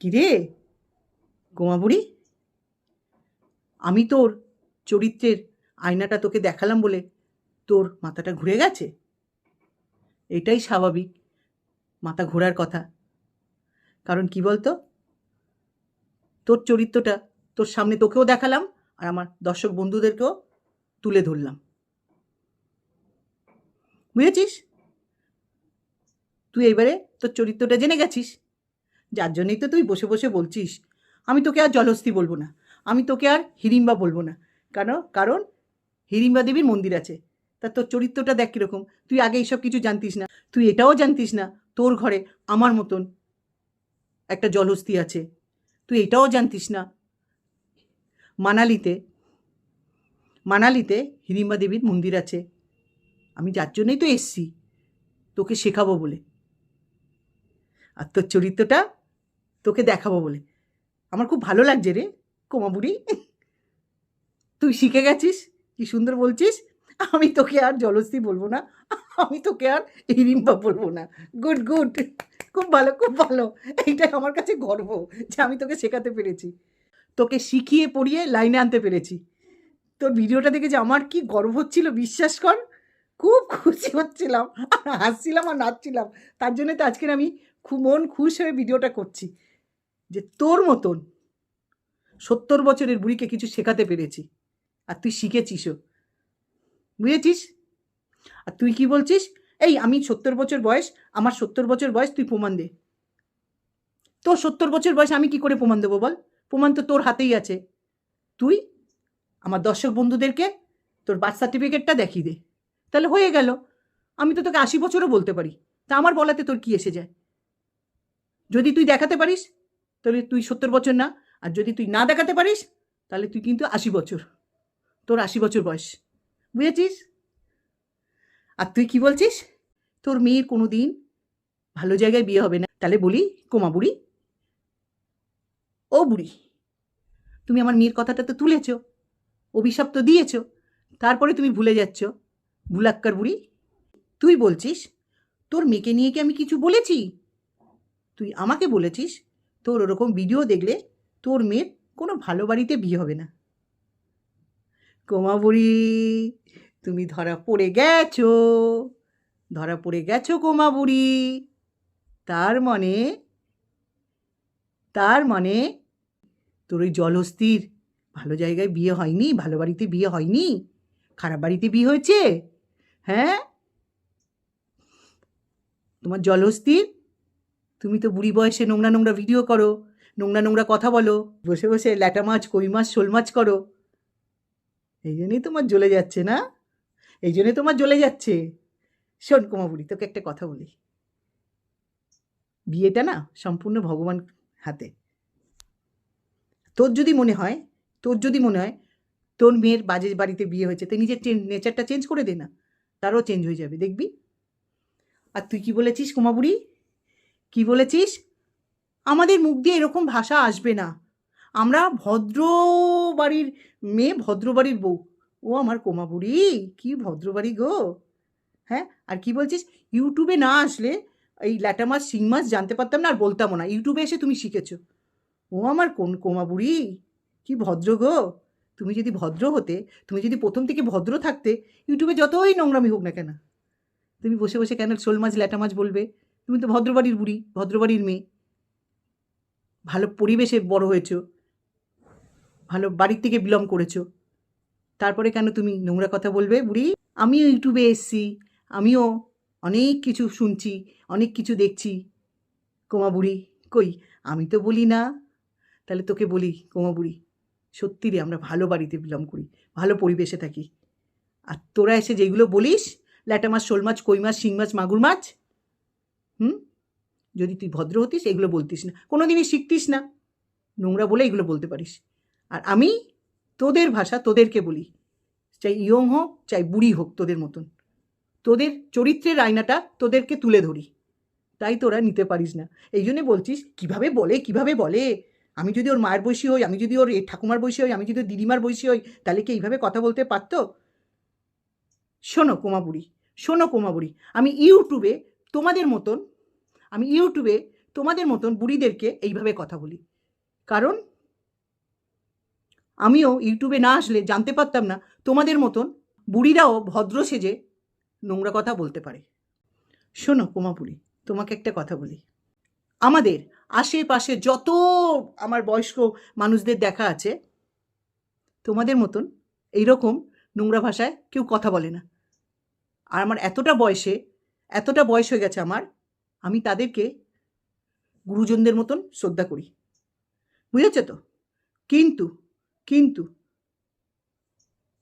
কিরে? গোমাবুড়ি আমি তোর চরিত্রের আয়নাটা তোকে দেখালাম বলে তোর মাথাটা ঘুরে গেছে? এটাই স্বাভাবিক মাথা ঘোরার কথা। কারণ কি বলতো? তোর চরিত্রটা তোর সামনে তোকেও দেখালাম আর আমার দর্শক বন্ধুদেরকেও তুলে ধরলাম। বুঝেছিস? তুই এইবারে তোর চরিত্রটা জেনে গেছিস? যার জন্যই তো তুই বসে বসে বলছিস। আমি তোকে আর জলহস্তি বলব না। আমি তোকে আর হিড়িম্বা বলব না। কেন? কারণ হিড়িম্বা দেবীর মন্দির আছে। তা তোর চরিত্রটা দেখ কীরকম। তুই আগে এইসব কিছু জানতিস না। তুই এটাও জানতিস না তোর ঘরে আমার মতন একটা জলহস্তি আছে। তুই এটাও জানতিস না। মানালিতে মানালিতে হিড়িম্বা দেবীর মন্দির আছে। আমি যার জন্যই তো এসছি। তোকে শেখাবো বলে। আর তোর চরিত্রটা তোকে দেখাবো বলে। আমার খুব ভালো লাগছে রে, কোমা বুড়ি। তুই শিখে গেছিস, কি সুন্দর বলছিস? আমি তোকে আর জলস্থি বলব না, আমি তোকে আর হিরিম্বা বলব না। Good good. খুব ভালো খুব ভালো। এইটাই আমার কাছে গর্ব যে আমি তোকে শেখাতে পেরেছি। তোকে শিখিয়ে, পড়িয়ে লাইনে আনতে পেরেছি। তোর ভিডিওটা দেখে যে আমার কি গর্ব হচ্ছিল, বিশ্বাস কর। খুব খুশি হচ্ছিলাম, হাসছিলাম আর নাচছিলাম। তার জন্য তো আজকের আমি খুব মন খুশ হয়ে ভিডিওটা করছি। যে তোর মতন সত্তর বছরের বুড়িকে কিছু শেখাতে পেরেছি। আর তুই শিখেছিসও বুঝেছিস? আর তুই কি বলছিস? এই আমি সত্তর বছর বয়স, আমার সত্তর বছর বয়স, তুই প্রমাণ দে। তোর সত্তর বছর বয়স, আমি কি করে প্রমাণ দেবো বল? প্রমাণ তো তোর হাতেই আছে। তুই আমার দর্শক বন্ধুদেরকে তোর বার্থ সার্টিফিকেটটা দেখিয়ে দে। তাহলে হয়ে গেল। আমি তো তোকে আশি বছরও বলতে পারি। তা আমার বলাতে তোর কি এসে যায়? যদি তুই দেখাতে পারিস তাহলে তুই সত্তর বছর না, আর যদি তুই না দেখাতে পারিস, তাহলে তুই কিন্তু আশি বছর, তোর আশি বছর বয়স, বুঝেছিস? আর তুই কি বলছিস? তোর মেয়ের কোনো দিন ভালো জায়গায় বিয়ে হবে না, তাহলে বলি কোমা বুড়ি। ও বুড়ি, তুমি আমার মেয়ের কথাটা তো তুলেছ, অভিশাপ তো দিয়েছ, তারপরে তুমি ভুলে যাচ্ছ ভুলাক্কার বুড়ি। তুই বলছিস, তোর মেয়েকে নিয়ে কি আমি কিছু বলেছি? তুই আমাকে বলেছিস তোর ওরকম ভিডিও দেখলে তোর মেয়ের কোনো ভালো বাড়িতে বিয়ে হবে না। কোমা বুড়ি তুমি ধরা পড়ে গেছো, ধরা পড়ে গেছো কোমা বুড়ি তার মানে তার মানে তোর ওই জলস্থির ভালো জায়গায় বিয়ে হয়নি, ভালো বাড়িতে বিয়ে হয়নি, খারাপ বাড়িতে বিয়ে হয়েছে হ্যাঁ? তোমার জলস্থির তুমি তো বুড়ি বয়সে নোংরা নোংরা ভিডিও করো, নোংরা নোংরা কথা বলো, বসে বসে ল্যাটা মাছ, কই মাছ, শোল মাছ করো। এই জন্যই তোমার জ্বলে যাচ্ছে না? এই জন্যই তোমার জ্বলে যাচ্ছে? শোন কুমাবুড়ি, তোকে একটা কথা বলি। বিয়েটা না সম্পূর্ণ ভগবান হাতে। তোর যদি মনে হয়, তোর যদি মনে হয়, তোর মেয়ের বাজে বাড়িতে বিয়ে হয়েছে, তুই নিজের নেচারটা চেঞ্জ করে দে না। তারও চেঞ্জ হয়ে যাবে, দেখবি? আর তুই কি বলেছিস কুমাবুড়ি? কি বলেছিস? আমাদের মুখ দিয়ে এরকম ভাষা আসবে না। আমরা ভদ্র বাড়ির মেয়ে ভদ্র বাড়ির বউ। ও আমার কোমাবুড়ি কি ভদ্র বাড়ি গো। হ্যাঁ আর কি বলছিস? ইউটিউবে না আসলে এই ল্যাটা মাছ, শিং মাছ জানতে পারতাম না আর বলতামও না। ইউটিউবে এসে তুমি শিখেছো। ও আমার কোন কোমাবুড়ি কি ভদ্র গো। তুমি যদি ভদ্র হতে, তুমি যদি প্রথম থেকে ভদ্র থাকতে, ইউটিউবে যতই নোংরামি হোক না কেন, তুমি বসে বসে কেন শোল মাছ, ল্যাটা মাছ বলবে? তুমি তো ভদ্রবাড়ির বুড়ি, ভদ্রবাড়ির মেয়ে। ভালো পরিবেশে বড় হয়েছ। ভালো বাড়ির থেকে বিলং করেছ। তারপরে কেন তুমি নোংরা কথা বলবে বুড়ি? আমিও ইউটিউবে এসছি, আমিও অনেক কিছু শুনছি, অনেক কিছু দেখছি। কোমা বুড়ি, কই? আমি তো বলি না। তাহলে তোকে বলি, কোমা বুড়ি, সত্যি রে আমরা ভালো বাড়িতে বিলং করি, ভালো পরিবেশে থাকি। আর তোরা এসে যেগুলো বলিস, ল্যাটা মাছ, শোল মাছ, কই মাছ, শিং মাছ, মাগুর মাছ হুম? যদি তুই ভদ্র হতিস, এগুলো বলতিস না। কোনো দিনই শিখতিস না। নোংরা বলে এগুলো বলতে পারিস। আর আমি তোদের ভাষা তোদেরকে বলি। চাই ইয়ং হোক, চাই বুড়ি হোক তোদের মতন। তোদের চরিত্রের আয়নাটা তোদেরকে তুলে ধরি। তাই তোরা নিতে পারিস না। এই জন্যে বলছিস, কীভাবে বলে কীভাবে বলে? আমি যদি ওর মায়ের বয়সী হই, আমি যদি ওর ঠাকুমার বয়সী হই, আমি যদি দিদিমার বয়সী হই, তাহলে কি এইভাবে কথা বলতে পারতো? শোনো, কোমাবুড়ি। শোনো, কোমাবুড়ি। আমি ইউটিউবে তোমাদের মতন, আমি ইউটিউবে তোমাদের মতন বুড়িদেরকে এইভাবে কথা বলি। কারণ আমিও ইউটিউবে না আসলে জানতে পারতাম না তোমাদের মতন বুড়িরাও ভদ্র সেজে নোংরা কথা বলতে পারে। শোনো কোমাপুরি তোমাকে একটা কথা বলি। আমাদের আশেপাশে যত আমার বয়স্ক মানুষদের দেখা আছে, তোমাদের মতন এইরকম নোংরা ভাষায় কেউ কথা বলে না। আর আমার এতটা বয়সে এতটা বয়স হয়ে গেছে আমার, আমি তাদেরকে গুরুজনদের মতন শ্রদ্ধা করি। বুঝেছ তো? কিন্তু কিন্তু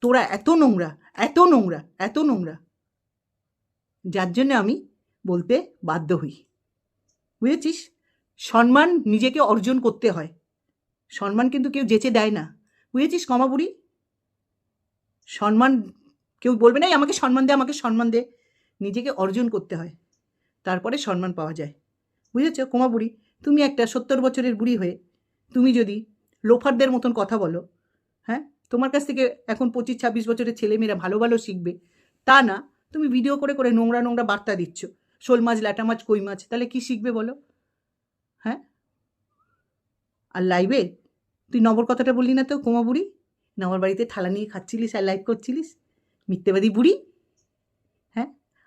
তোরা এত নোংরা এত নোংরা এত নোংরা, যার জন্য আমি বলতে বাধ্য হই। বুঝেছিস? সম্মান নিজেকে অর্জন করতে হয়। সম্মান কিন্তু কেউ যেচে দেয় না। বুঝেছিস কমাবুড়ি সম্মান কেউ বলবে না, "এই আমাকে সম্মান দে, আমাকে সম্মান দে। নিজেকে অর্জন করতে হয়। তারপরে সম্মান পাওয়া যায়। বুঝেছ কোমা বুড়ি, তুমি একটা সত্তর বছরের বুড়ি হয়ে তুমি যদি লোফারদের মতন কথা বলো হ্যাঁ? তোমার কাছ থেকে এখন পঁচিশ, ছাব্বিশ বছরের ছেলেমেয়েরা ভালো ভালো শিখবে। তা না, তুমি ভিডিও করে করে নোংরা নোংরা বার্তা দিচ্ছ। শোল মাছ, ল্যাটা মাছ, কই মাছ, তাহলে কি শিখবে বলো? হ্যাঁ? আর লাইভে তুই নবর কথাটা বললি না তো কোমা বুড়ি? নবর বাড়িতে থালা নিয়ে খাচ্ছিলিস আর লাইভ করছিলিস? মিথ্যেবাদী বুড়ি?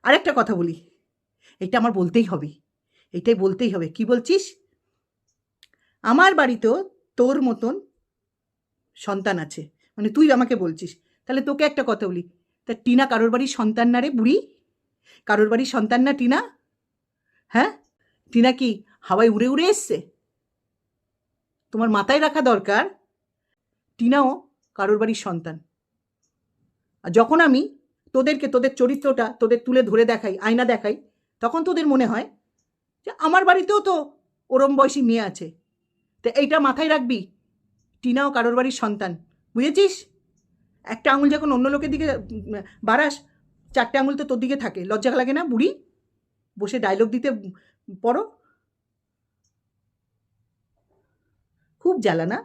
আর একটা কথা বলি। এটা আমার বলতেই হবে। এটাই বলতেই হবে। কি বলছিস? আমার বাড়িতেও তোর মতন সন্তান আছে। মানে তুই আমাকে বলছিস। তাহলে তোকে একটা কথা বলি। তা টিনা কারোর বাড়ির সন্তান না রে বুড়ি? কারোর বাড়ির সন্তান না টিনা? হ্যাঁ? টিনা কি হাওয়ায় উড়ে উড়ে এসছে? তোমার মাথায় রাখা দরকার। টিনাও কারোর বাড়ির সন্তান। আর যখন আমি তোদেরকে তোদের চরিত্রটা তোদের তুলে ধরে দেখাই, আয়না দেখাই, তখন তোদের মনে হয় যে আমার বাড়িতেও তো ওরম বয়সী মেয়ে আছে। তো এইটা মাথায় রাখবি, টিনাও কারোর বাড়ির সন্তান, বুঝেছিস? একটা আঙুল যখন অন্য লোকের দিকে বাড়াস, চারটে আঙুল তো তোর দিকে থাকে লজ্জা লাগে না, বুড়ি? বসে ডায়লগ দিতে পড়ো। খুব জ্বালা না?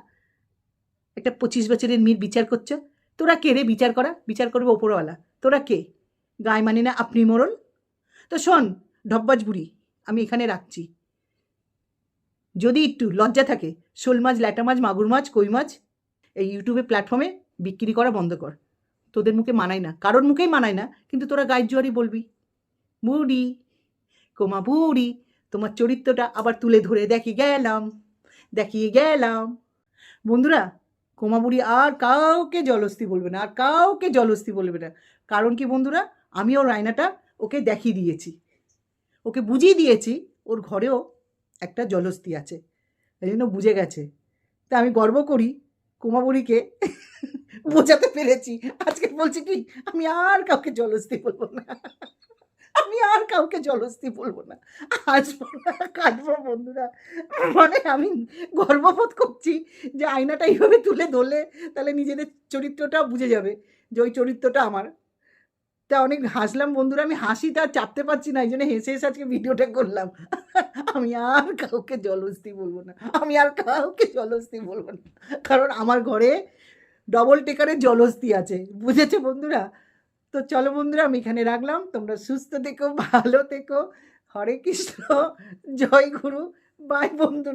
একটা পঁচিশ বছরের মেয়ের বিচার করছ। তোরা কে রে? বিচার করা? বিচার করবে ওপরওয়ালা। তোরা কে? গায়ে মানে না আপনি মোড়ল তো শোন ঢব্বাজ বুড়ি, আমি এখানে রাখছি। যদি একটু লজ্জা থাকে, শোল মাছ, ল্যাটা মাছ, মাগুর মাছ, কই মাছ, এই ইউটিউবে প্ল্যাটফর্মে বিক্রি করা বন্ধ কর। তোদের মুখে মানায় না। কারোর মুখেই মানায় না, কিন্তু তোরা গায়ের জোয়ারি বলবি। বুড়ি, কোমা বুড়ি, তোমার চরিত্রটা আবার তুলে ধরে, দেখি গেলাম, দেখিয়ে গেলাম। বন্ধুরা কোমাবুড়ি আর কাউকে জলস্তি বলবে না, আর কাউকে জলস্তি বলবে না। কারণ কি বন্ধুরা? আমি ওর আয়নাটা ওকে দেখিয়ে দিয়েছি। ওকে বুঝিয়ে দিয়েছি, ওর ঘরেও একটা জলস্তি আছে। এই জন্য বুঝে গেছে। তা আমি গর্ব করি কুমাবুড়িকে। বোঝাতে পেরেছি। আজকে বলছি কি? আমি আর কাউকে জলস্তি বলব না। আমি আর কাউকে জলস্তি বলব না। আসব না কাঁদবো বন্ধুরা মানে আমি গর্ববোধ করছি যে আয়নাটা এইভাবে তুলে ধরলে তাহলে নিজেদের চরিত্রটা বুঝে যাবে যে ওই চরিত্রটা আমার। তা অনেক হাসলাম বন্ধুরা, আমি হাসিটা চাপতে পারছি না, এই জন্য হেসে হেসে আজকে ভিডিওটা করলাম। আমি আর কাউকে জলস্তি বলব না, আমি আর কাউকে জলস্তি বলব না। কারণ আমার ঘরে ডবল টেকারের জলস্তি আছে, বুঝেছে বন্ধুরা? তো চলো বন্ধুরা, আমি এখানে রাখলাম। তোমরা সুস্থ থেকো, ভালো থেকো। হরে কৃষ্ণ, জয় গুরু। বাই বন্ধুরা।